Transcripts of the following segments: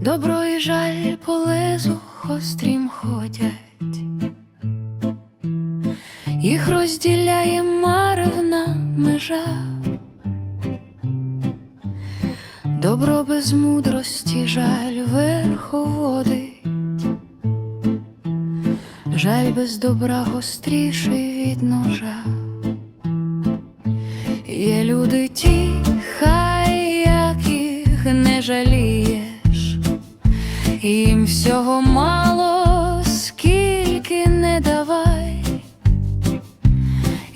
Добро і жаль по лезу острім ходять, їх розділяє маревна межа, добро без мудрості жаль верховодить, жаль без добра гостріший від ножа. Є люди всього мало, скільки не давай,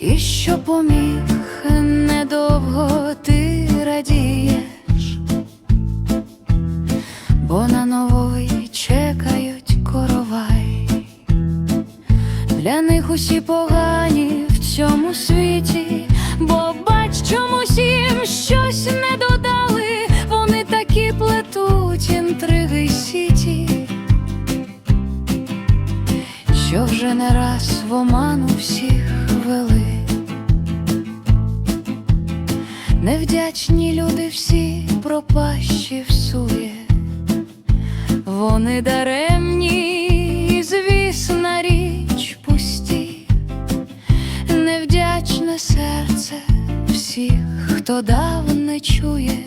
і що поміг, недовго ти радієш, бо на новий чекають коровай. Для них усі погані в цьому світі, бо бач, чомусь їм щось не додали, Невдячні люди всі пропащі всує, вони даремні, і, звісна річ пусті, невдячне серце всіх, хто дав не чує,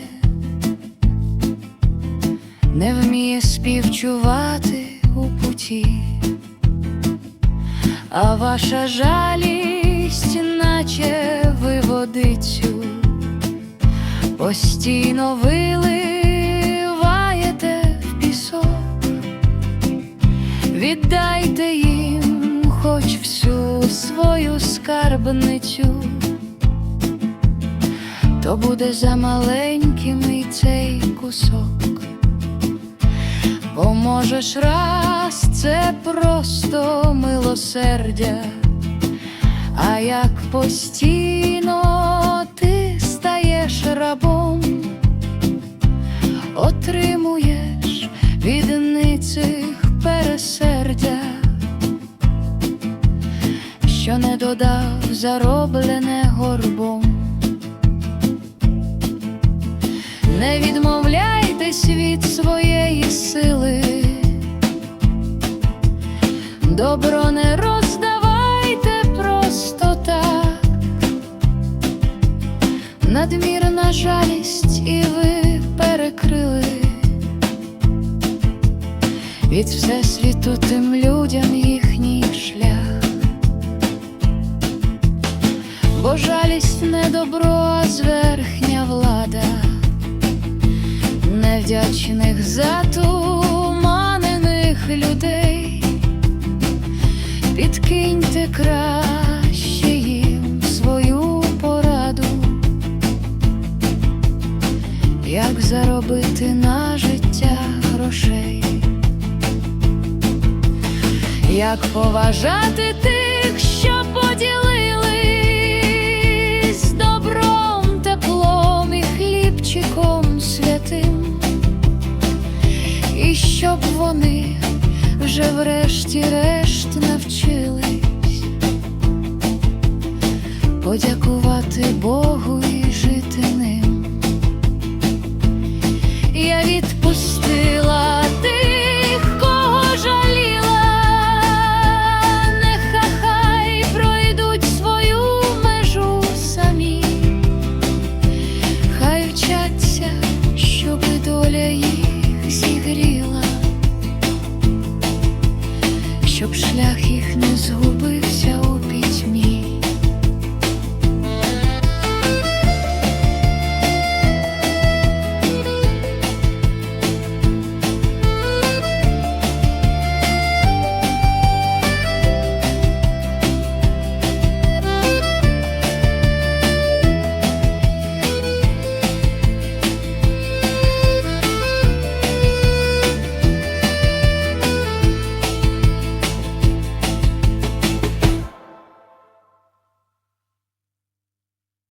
не вміє співчувати у путі, а ваша жалість, наче ви водицю, постійно виливаєте в пісок. Віддайте їм хоч всю свою скарбницю, то буде за маленьким цей кусок, бо можеш раз це просто милосердя, а як постійно додав зароблене горбом. Не відмовляйтесь від своєї сили, добро не роздавайте просто так, надмірна жалість, і ви перекрили. Від всесвіту тим людям їхній шлях, бо жалість не добро, а зверхня влада, невдячних затуманених людей, підкиньте краще їм свою пораду, як заробити на життя грошей. Як поважати тих, і щоб вони вже врешті-решт навчились. Подякувати Богу шлях їх не згубився.